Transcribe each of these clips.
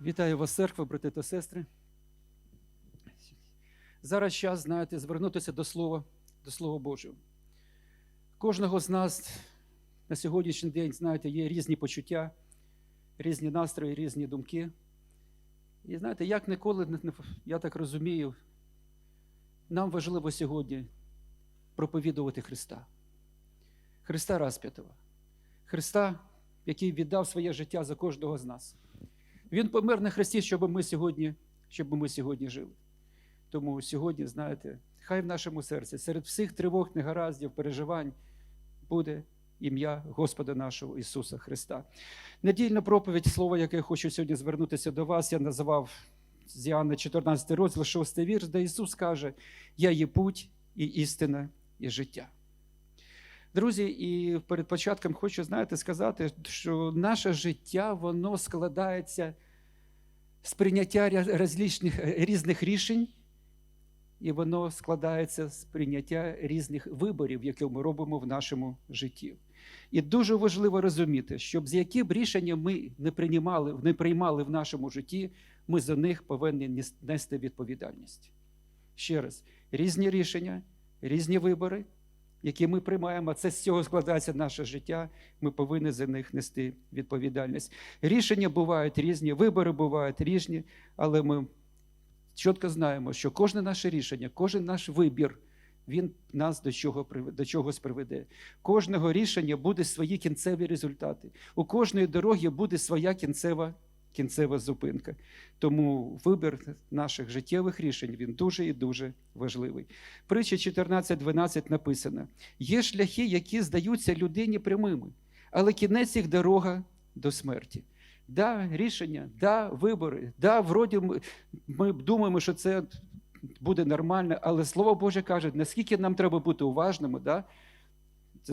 Вітаю вас, церква, брати та сестри. Зараз час, знаєте, звернутися до Слова, до Слова Божого. Кожного з нас на сьогоднішній день, знаєте, є різні почуття, різні настрої, різні думки. І знаєте, як ніколи, я так розумію, нам важливо сьогодні проповідувати Христа. Христа Расп'ятого. Христа, який віддав своє життя за кожного з нас. Він помер на хресті, щоб ми сьогодні, щоб ми сьогодні жили. Тому сьогодні, знаєте, хай в нашому серці серед всіх тривог, негараздів, переживань буде ім'я Господа нашого Ісуса Христа. Недільна проповідь, слово, яке я хочу сьогодні звернутися до вас, я називав з Іоанна 14 розділ, 6 вірш, де Ісус каже: Я є путь і істина, і життя. Друзі, і перед початком хочу, знаєте, сказати, що наше життя воно складається з прийняття е, різних рішень, і воно складається з прийняття різних виборів, які ми робимо в нашому житті. І дуже важливо розуміти, щоб з які б рішення ми не приймали, не приймали в нашому житті, ми за них повинні нести відповідальність. Ще раз, різні рішення, різні вибори, які ми приймаємо, це з цього складається наше життя, ми повинні за них нести відповідальність. Рішення бувають різні, вибори бувають різні, але ми чітко знаємо, що кожне наше рішення, кожен наш вибір, він нас до, чого, до чогось приведе. Кожного рішення буде свої кінцеві результати. У кожної дороги буде своя кінцева, кінцева зупинка. Тому вибір наших життєвих рішень він дуже і дуже важливий. Притча 14.12 написано: є шляхи, які здаються людині прямими, але кінець їх дорога до смерті. Да, рішення, да, вибори, да, вроді ми, ми думаємо, що це буде нормально, але Слово Боже каже, наскільки нам треба бути уважними да,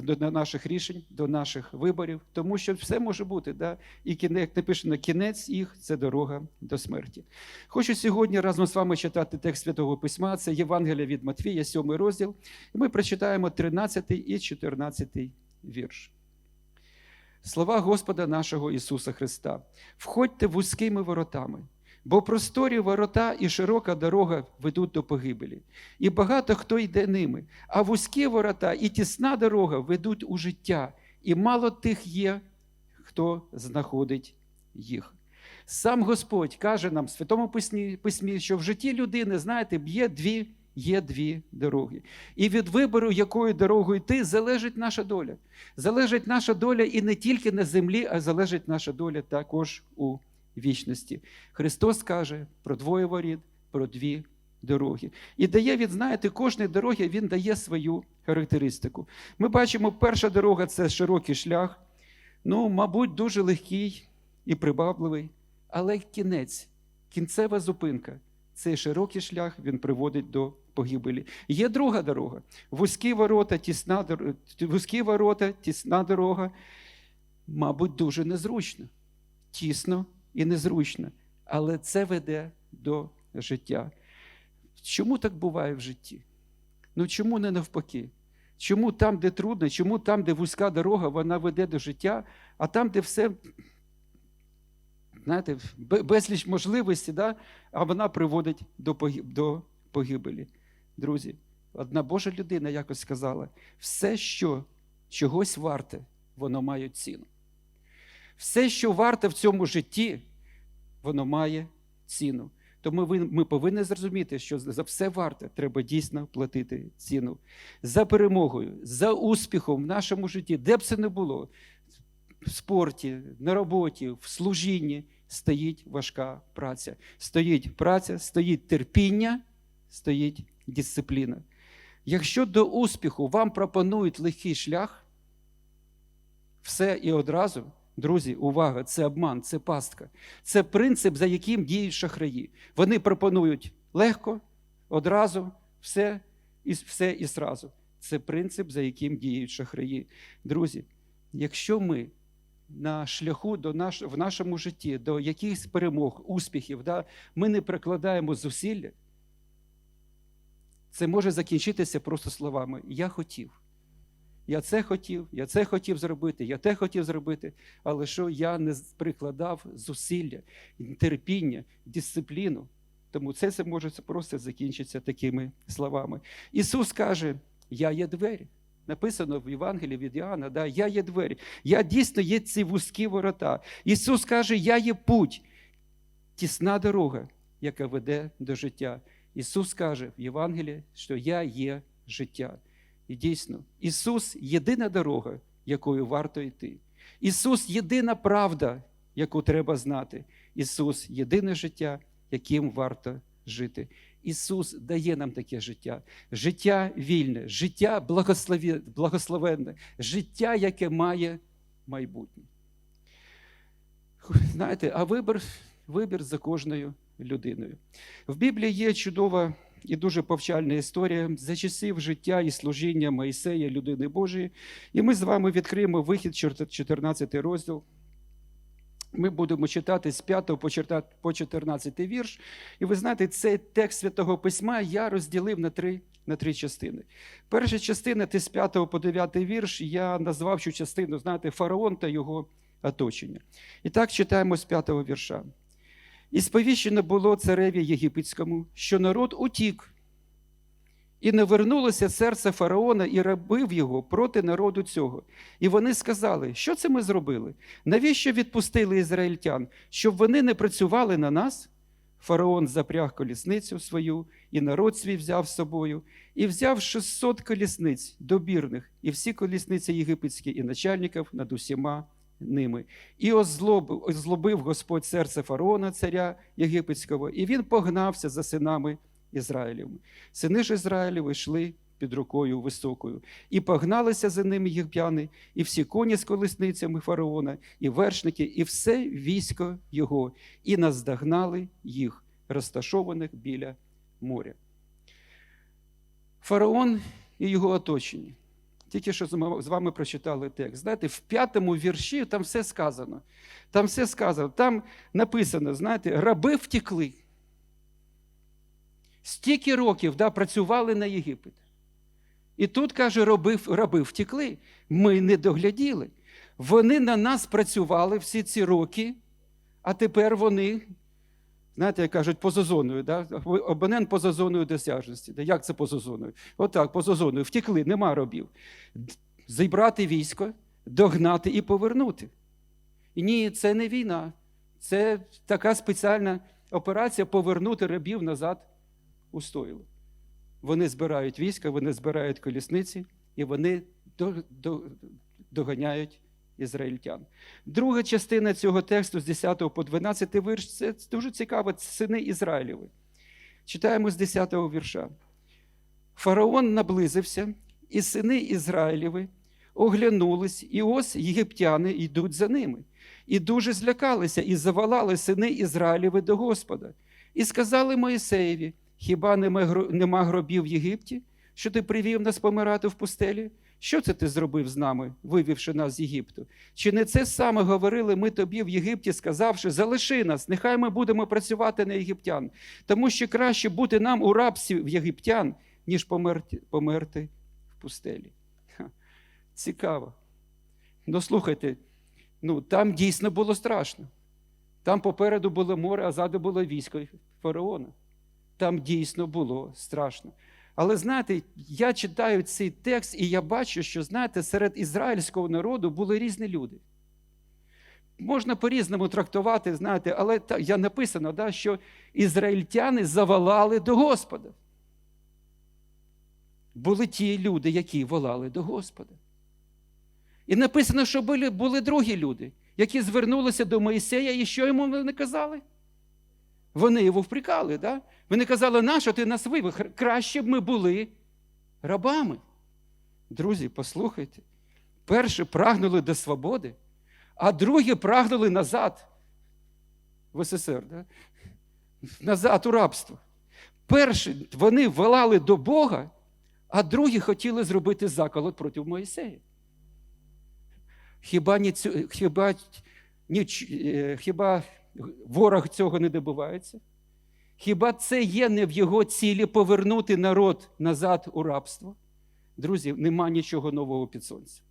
до наших рішень, до наших виборів, тому що все може бути. Да? І як написано, кінець їх це дорога до смерті. Хочу сьогодні разом з вами читати текст Святого Письма, це Євангелія від Матвія, 7 розділ. І ми прочитаємо 13 і 14 вірш. Слова Господа нашого Ісуса Христа. Входьте вузькими воротами, бо просторі ворота і широка дорога ведуть до погибелі, і багато хто йде ними, а вузькі ворота і тісна дорога ведуть у життя, і мало тих є, хто знаходить їх. Сам Господь каже нам в Святому Письмі, що в житті людини, знаєте, є дві, є дві дороги. І від вибору, якою дорогою йти, залежить наша доля. Залежить наша доля і не тільки на землі, а залежить наша доля також у вічності. Христос каже про двоє воріт, про дві дороги. І дає він, знаєте, кожної дороги він дає свою характеристику. Ми бачимо, перша дорога це широкий шлях, ну, мабуть, дуже легкий і прибавливий, але кінець, кінцева зупинка. Цей широкий шлях він приводить до погибелі. Є друга дорога. Вузькі ворота, тісна, дор- вузькі ворота, тісна дорога, мабуть, дуже незручно, тісно і незручно, але це веде до життя. Чому так буває в житті? Ну чому не навпаки? Чому там, де трудно, чому там, де вузька дорога, вона веде до життя, а там, де все, знаєте, безліч можливостей, да, а вона приводить до до погибелі. Друзі, одна Божа людина якось сказала: все, що чогось варте, воно має ціну. Все, що варте в цьому житті, воно має ціну. Тому ви- ми повинні зрозуміти, що за все варте треба дійсно платити ціну. За перемогою, за успіхом в нашому житті, де б це не було, в спорті, на роботі, в служінні стоїть важка праця. Стоїть праця, стоїть терпіння, стоїть дисципліна. Якщо до успіху вам пропонують легкий шлях, все і одразу, друзі, увага, це обман, це пастка. Це принцип, за яким діють шахраї. Вони пропонують легко, одразу, все і все і сразу. Це принцип, за яким діють шахраї. Друзі, якщо ми на шляху до наш, в нашому житті, до якихось перемог, успіхів, да, ми не прикладаємо зусилля, це може закінчитися просто словами Я хотів. Я це хотів, я це хотів зробити, я те хотів зробити, але що я не прикладав зусилля, терпіння, дисципліну. Тому це, це може просто закінчитися такими словами. Ісус каже: Я є двері. Написано в Євангелії від Іоанна, да, я є двері. Я дійсно є ці вузькі ворота. Ісус каже, я є путь, тісна дорога, яка веде до життя. Ісус каже в Євангелії, що я є життя. І дійсно, Ісус єдина дорога, якою варто йти. Ісус єдина правда, яку треба знати. Ісус єдине життя, яким варто жити. Ісус дає нам таке життя, життя вільне, життя благословенне, життя, яке має майбутнє. Знаєте, а вибір, вибір за кожною людиною. В Біблії є чудова і дуже повчальна історія за часів життя і служіння Моїсея, людини Божої. І ми з вами відкриємо вихід 14 розділ. Ми будемо читати з 5 по 14 вірш. І ви знаєте, цей текст Святого Письма я розділив на три, на три частини. Перша частина, ти з 5 по 9 вірш, я назвав цю частину, знаєте, фараон та його оточення. І так читаємо з 5 вірша. І сповіщено було цареві єгипетському, що народ утік, і не вернулося серце фараона і рабив його проти народу цього. І вони сказали, що це ми зробили? Навіщо відпустили ізраїльтян, щоб вони не працювали на нас? Фараон запряг колісницю свою, і народ свій взяв з собою, і взяв 600 колісниць добірних, і всі колісниці єгипетські, і начальників над усіма ними. І озлобив, озлобив Господь серце фараона, царя єгипетського, і він погнався за синами Ізраїлівими. Сини ж Ізраїлів йшли під рукою високою, і погналися за ними єгип'яни, і всі коні з колесницями фараона, і вершники, і все військо його, і наздогнали їх, розташованих біля моря. Фараон і його оточення. Тільки що з вами прочитали текст. Знаєте, в п'ятому вірші там все сказано. Там все сказано. Там написано, знаєте, раби втекли. Стільки років да, працювали на Єгипет. І тут, каже, раби, раби втекли. Ми не догляділи. Вони на нас працювали всі ці роки, а тепер вони, знаєте, як кажуть, поза зоною, да? абонент поза зоною досяжності. Да? Як це поза зоною? Отак, поза зоною. Втекли, нема робів. Зібрати військо, догнати і повернути. І ні, це не війна. Це така спеціальна операція повернути рабів назад у стойло. Вони збирають війська, вони збирають колісниці і вони до, до, доганяють ізраїльтян. Друга частина цього тексту з 10 по 12 вірш це дуже цікаво, це сини Ізраїлєви. Читаємо з 10 вірша. Фараон наблизився, і сини Ізраїлєви оглянулись, і ось єгиптяни йдуть за ними. І дуже злякалися, і завалали сини Ізраїлєви до Господа. І сказали Моїсеєві: Хіба нема гробів в Єгипті, що ти привів нас помирати в пустелі? Що це ти зробив з нами, вивівши нас з Єгипту? Чи не це саме говорили ми тобі в Єгипті, сказавши, залиши нас, нехай ми будемо працювати на єгиптян, тому що краще бути нам у рабстві в єгиптян, ніж померти, померти в пустелі. Ха. Цікаво. Ну, слухайте, ну там дійсно було страшно. Там попереду було море, а ззаду було військо фараона. Там дійсно було страшно. Але знаєте, я читаю цей текст, і я бачу, що знаєте, серед ізраїльського народу були різні люди. Можна по-різному трактувати, знаєте, але я написано, да, що ізраїльтяни завалали до Господа. Були ті люди, які волали до Господа. І написано, що були, були другі люди, які звернулися до Моїсея, і що йому вони казали? Вони його впрекали, да? Вони казали, нащо ти нас вивів? Краще б ми були рабами. Друзі, послухайте. Перші прагнули до свободи, а другі прагнули назад в СССР, да? назад у рабство. Перші вони волали до Бога, а другі хотіли зробити заколот проти Моїсея. Хіба, ні, хіба, ні, хіба ворог цього не добивається? Хіба це є не в його цілі повернути народ назад у рабство? Друзі, нема нічого нового під сонцем.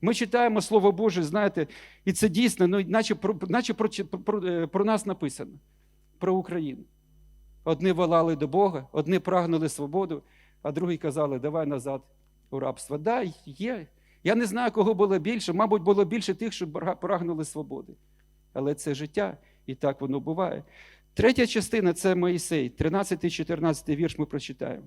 Ми читаємо Слово Боже, знаєте, і це дійсно, ну, наче, про, наче про, про, е, про нас написано, про Україну. Одні волали до Бога, одні прагнули свободу, а другі казали, давай назад у рабство. Да, є. Я не знаю, кого було більше. Мабуть, було більше тих, що прагнули свободи. Але це життя, і так воно буває. Третя частина це Моїсей, 13-14 вірш ми прочитаємо.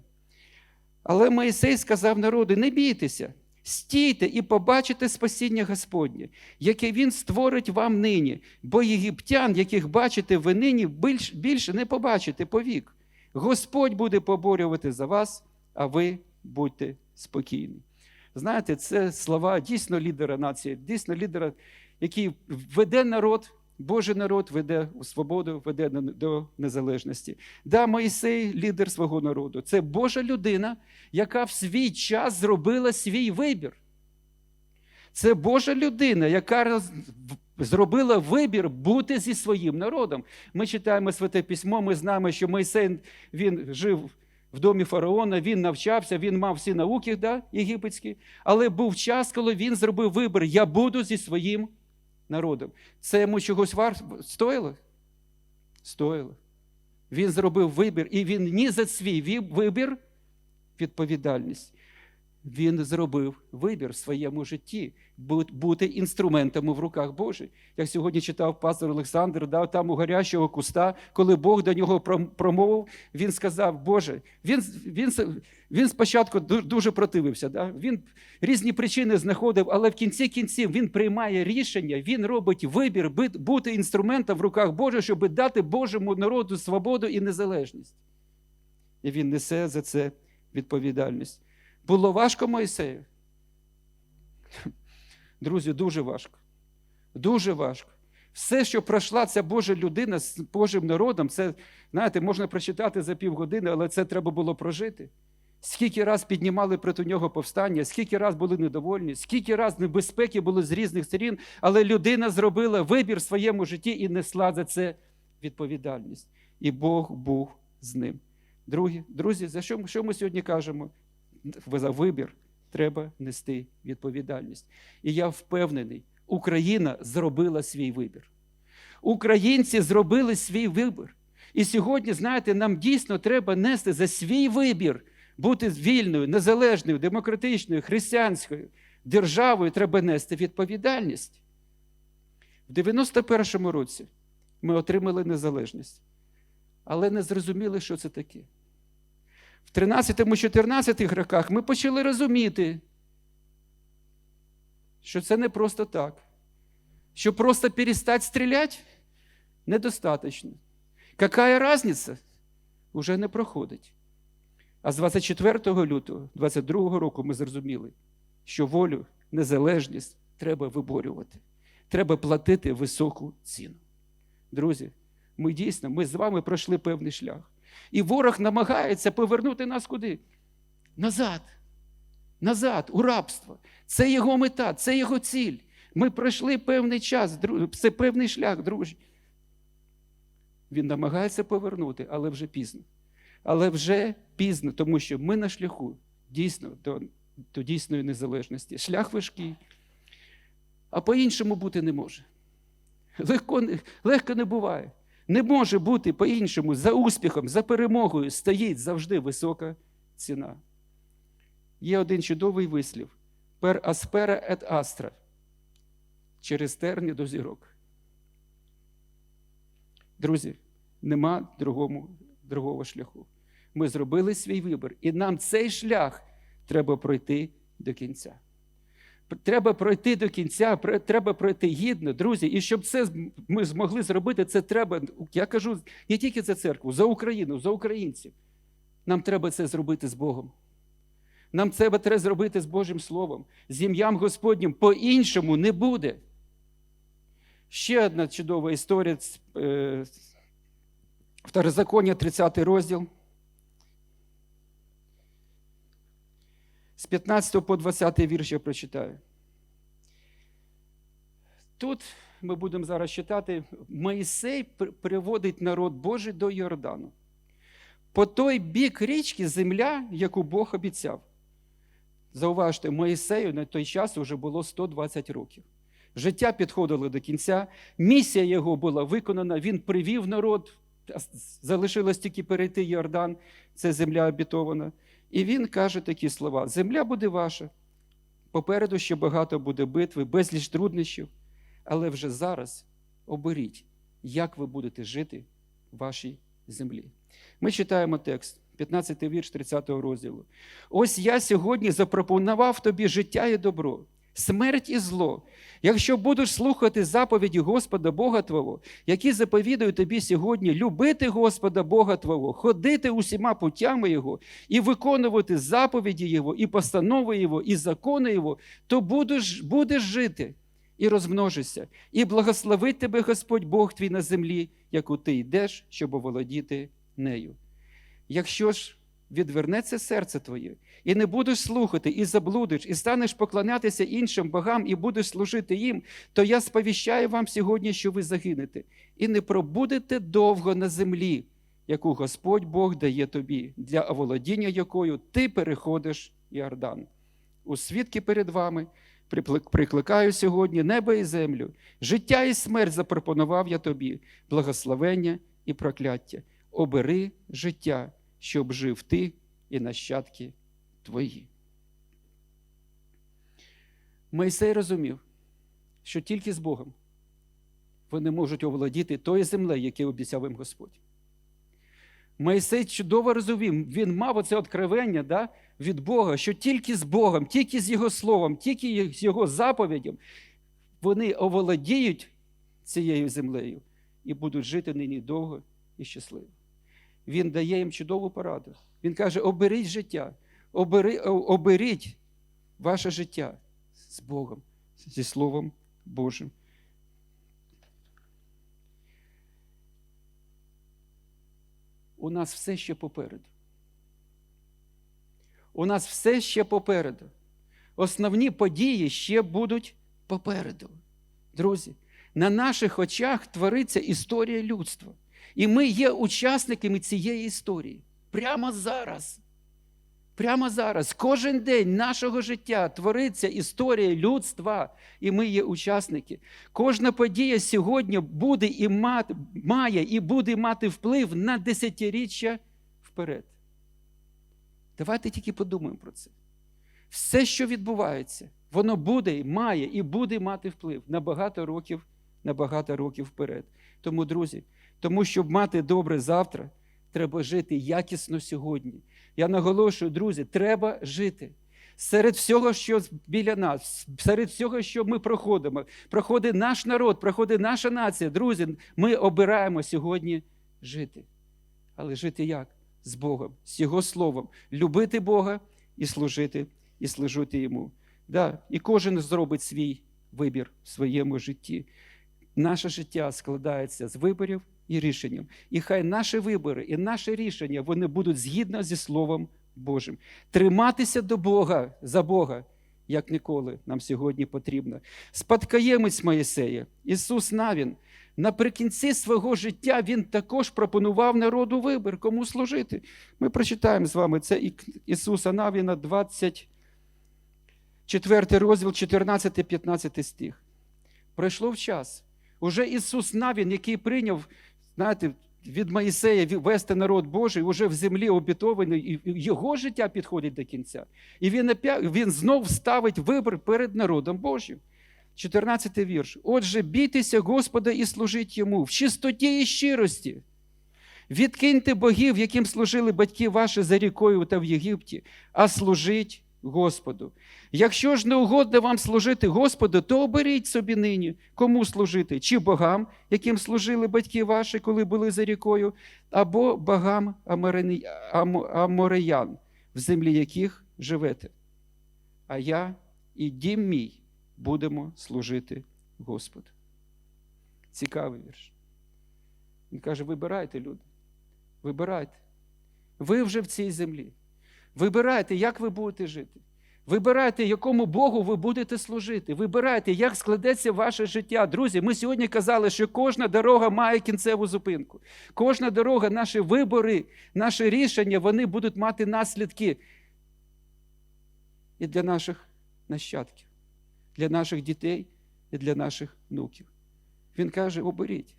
Але Моїсей сказав народу: не бійтеся, стійте і побачите спасіння Господнє, яке Він створить вам нині, бо єгиптян, яких бачите ви нині, більше не побачите повік. Господь буде поборювати за вас, а ви будьте спокійні. Знаєте, це слова дійсно лідера нації, дійсно лідера, який веде народ, Божий народ веде у свободу, веде до незалежності. Да, Моїсей лідер свого народу. Це Божа людина, яка в свій час зробила свій вибір. Це Божа людина, яка роз... зробила вибір бути зі своїм народом. Ми читаємо Святе Письмо, ми знаємо, що Мойсей він жив в домі фараона, він навчався, він мав всі науки да, єгипетські, але був час, коли він зробив вибір: я буду зі своїм народом. Це йому чогось вар... стоїло? Стоїло. Він зробив вибір, і він ні за свій вибір відповідальність. Він зробив вибір в своєму житті бути інструментом в руках Божих. Як сьогодні читав пастор Олександр, да, там у горящого куста, коли Бог до нього пром- промовив, він сказав: Боже, він, він, він спочатку дуже противився. Да? Він різні причини знаходив, але в кінці кінців він приймає рішення, він робить вибір бути інструментом в руках Божих, щоб дати Божому народу свободу і незалежність. І він несе за це відповідальність. Було важко Моїсею? Друзі, дуже важко. Дуже важко. Все, що пройшла ця Божа людина з Божим народом, це, знаєте, можна прочитати за півгодини, але це треба було прожити. Скільки раз піднімали проти нього повстання, скільки раз були недовольні, скільки раз небезпеки були з різних сторін, але людина зробила вибір в своєму житті і несла за це відповідальність. І Бог був з ним. Друзі, за що ми сьогодні кажемо? За вибір треба нести відповідальність. І я впевнений, Україна зробила свій вибір. Українці зробили свій вибір. І сьогодні, знаєте, нам дійсно треба нести за свій вибір, бути вільною, незалежною, демократичною, християнською державою треба нести відповідальність. В 91-му році ми отримали незалежність, але не зрозуміли, що це таке. В 13-14 роках ми почали розуміти, що це не просто так. Що просто перестать стріляти недостаточно. Какая разниця? Уже не проходить. А з 24 лютого 22 року ми зрозуміли, що волю, незалежність треба виборювати. Треба платити високу ціну. Друзі, ми дійсно, ми з вами пройшли певний шлях. І ворог намагається повернути нас куди? Назад. Назад, у рабство. Це його мета, це його ціль. Ми пройшли певний час, це певний шлях, друзі. Він намагається повернути, але вже пізно. Але вже пізно, тому що ми на шляху дійсно до, до дійсної незалежності. Шлях важкий, а по-іншому бути не може. Легко, легко не буває. Не може бути по-іншому. За успіхом, за перемогою стоїть завжди висока ціна. Є один чудовий вислів: per aspera et astra. Через терні до зірок. Друзі, нема другому, другого шляху. Ми зробили свій вибір, і нам цей шлях треба пройти до кінця. Треба пройти до кінця, треба пройти гідно, друзі. І щоб це ми змогли зробити, це треба. Я кажу не тільки за церкву, за Україну, за українців. Нам треба це зробити з Богом. Нам це треба зробити з Божим Словом, з ім'ям Господнім. По-іншому не буде. Ще одна чудова історія. е, Второзаконня, 30 розділ. З 15 по 20 вірш я прочитаю. Тут ми будемо зараз читати, Моїсей приводить народ Божий до Йордану. По той бік річки земля, яку Бог обіцяв. Зауважте, Моїсею на той час вже було 120 років. Життя підходило до кінця, місія його була виконана, він привів народ, залишилось тільки перейти Йордан, це земля обітована. І він каже такі слова: Земля буде ваша. Попереду ще багато буде битви, безліч труднощів, але вже зараз оберіть, як ви будете жити в вашій землі. Ми читаємо текст, 15 вірш 30 розділу. Ось я сьогодні запропонував тобі життя і добро, смерть і зло. Якщо будеш слухати заповіді Господа Бога Твого, які заповідую тобі сьогодні, любити Господа Бога Твого, ходити усіма путями Його і виконувати заповіді Його, і постанови Його, і закони Його, то будеш, будеш жити і розмножишся, і благословить тебе Господь Бог твій на землі, яку ти йдеш, щоб оволодіти нею. Якщо ж відвернеться серце твоє, і не будеш слухати, і заблудиш, і станеш поклонятися іншим богам, і будеш служити їм, то я сповіщаю вам сьогодні, що ви загинете, і не пробудете довго на землі, яку Господь Бог дає тобі, для оволодіння якою ти переходиш Іордан. У свідки перед вами прикликаю сьогодні небо і землю, життя і смерть запропонував я тобі, благословення і прокляття. Обери життя, щоб жив ти і нащадки твої. Мойсей розумів, що тільки з Богом вони можуть оволодіти тою землею, яку обіцяв їм Господь. Мойсей чудово розумів, він мав оце откровення да, від Бога, що тільки з Богом, тільки з Його Словом, тільки з Його заповідям вони оволодіють цією землею і будуть жити нині довго і щасливо. Він дає їм чудову пораду. Він каже: оберіть життя, обери, оберіть ваше життя з Богом, зі Словом Божим. У нас все ще попереду. У нас все ще попереду. Основні події ще будуть попереду. Друзі, на наших очах твориться історія людства. І ми є учасниками цієї історії. Прямо зараз. Прямо зараз, кожен день нашого життя твориться історія людства, і ми є учасники. Кожна подія сьогодні буде і мати, має і буде мати вплив на десятиріччя вперед. Давайте тільки подумаємо про це. Все, що відбувається, воно буде, має і буде мати вплив на багато років, на багато років вперед. Тому, друзі, тому щоб мати добре завтра, треба жити якісно сьогодні. Я наголошую, друзі, треба жити. Серед всього, що біля нас, серед всього, що ми проходимо, проходить наш народ, проходить наша нація. Друзі, ми обираємо сьогодні жити. Але жити як? З Богом, з Його Словом, любити Бога і служити, і служити Йому. Да, І кожен зробить свій вибір в своєму житті. Наше життя складається з виборів і рішенням. І хай наші вибори і наші рішення вони будуть згідно зі Словом Божим. Триматися до Бога за Бога, як ніколи нам сьогодні потрібно. Спадкоємець Моїсея, Ісус Навін, наприкінці свого життя Він також пропонував народу вибір, кому служити. Ми прочитаємо з вами це Ісуса Навіна, 24 розділ, 14-15 стих. Пройшло в час. Уже Ісус Навін, який прийняв, знаєте, від Моїсея вести народ Божий, уже в землі обітований, і його життя підходить до кінця. І він він знов ставить вибір перед народом Божим. 14 вірш. Отже, бійтеся Господа і служіть йому в чистоті і щирості. Відкиньте богів, яким служили батьки ваші за рікою та в Єгипті, а служіть Господу. Якщо ж не угодно вам служити Господу, то оберіть собі нині, кому служити, чи богам, яким служили батьки ваші, коли були за рікою, або богам амореян, в землі яких живете. А я і дім мій будемо служити Господу. Цікавий вірш. Він каже: вибирайте, люди, вибирайте. Ви вже в цій землі. Вибирайте, як ви будете жити. Вибирайте, якому Богу ви будете служити. Вибирайте, як складеться ваше життя. Друзі, ми сьогодні казали, що кожна дорога має кінцеву зупинку. Кожна дорога, наші вибори, наші рішення, вони будуть мати наслідки. і для наших нащадків, для наших дітей і для наших внуків. Він каже: оберіть,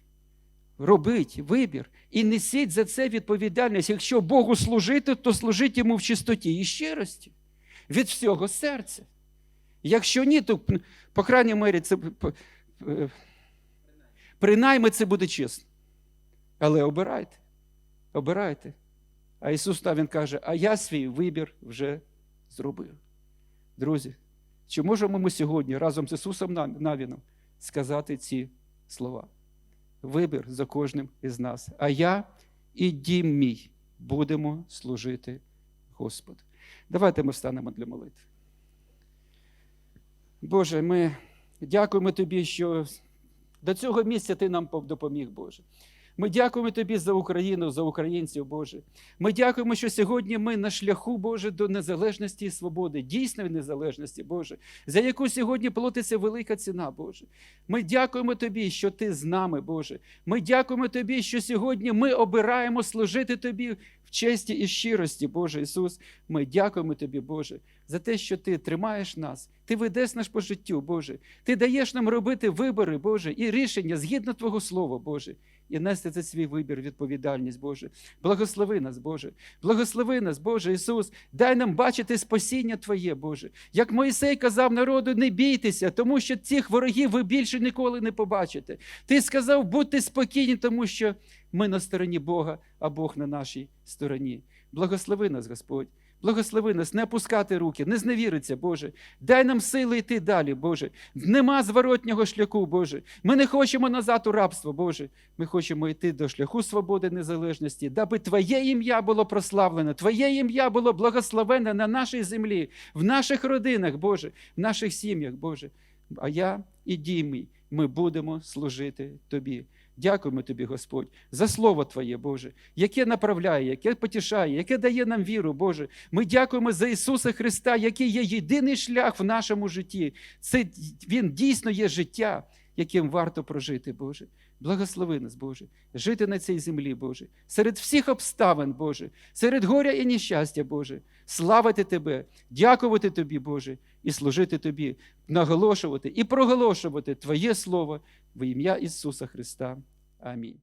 робіть вибір і несіть за це відповідальність. Якщо Богу служити, то служіть йому в чистоті і щирості від всього серця. Якщо ні, то, по крайній мері, це е, принаймні це буде чесно. Але обирайте, обирайте. А Ісус та Він каже, а я свій вибір вже зробив. Друзі, чи можемо ми сьогодні разом з Ісусом Навіном сказати ці слова? Вибір за кожним із нас. А я і дім мій будемо служити Господу. Давайте ми встанемо для молитви. Боже, ми дякуємо Тобі, що до цього місця Ти нам допоміг, Боже. Ми дякуємо Тобі за Україну, за українців, Боже. Ми дякуємо, що сьогодні ми на шляху, Боже, до незалежності і свободи, дійсної незалежності, Боже, за яку сьогодні платиться велика ціна, Боже. Ми дякуємо Тобі, що Ти з нами, Боже. Ми дякуємо Тобі, що сьогодні ми обираємо служити Тобі в честі і щирості, Боже Ісус. Ми дякуємо Тобі, Боже, за те, що Ти тримаєш нас, Ти ведеш нас по життю, Боже. Ти даєш нам робити вибори, Боже, і рішення згідно Твого Слова, Боже, і нести за свій вибір відповідальність, Боже. Благослови нас, Боже. Благослови нас, Боже Ісус. Дай нам бачити спасіння Твоє, Боже. Як Моїсей казав народу, не бійтеся, тому що цих ворогів ви більше ніколи не побачите. Ти сказав, будьте спокійні, тому що ми на стороні Бога, а Бог на нашій стороні. Благослови нас, Господь. Благослови нас, не опускати руки, не зневіриться, Боже. Дай нам сили йти далі, Боже. Нема зворотнього шляху, Боже. Ми не хочемо назад у рабство, Боже. Ми хочемо йти до шляху свободи, незалежності, даби Твоє ім'я було прославлене, Твоє ім'я було благословене на нашій землі, в наших родинах, Боже, в наших сім'ях, Боже. А я і дім мій, ми будемо служити Тобі. Дякуємо Тобі, Господь, за Слово Твоє, Боже, яке направляє, яке потішає, яке дає нам віру, Боже. Ми дякуємо за Ісуса Христа, який є єдиний шлях в нашому житті. Це Він дійсно є життя, яким варто прожити, Боже. Благослови нас, Боже, жити на цій землі, Боже, серед всіх обставин, Боже, серед горя і нещастя, Боже, славити Тебе, дякувати Тобі, Боже, і служити Тобі, наголошувати і проголошувати Твоє Слово в ім'я Ісуса Христа. Амінь.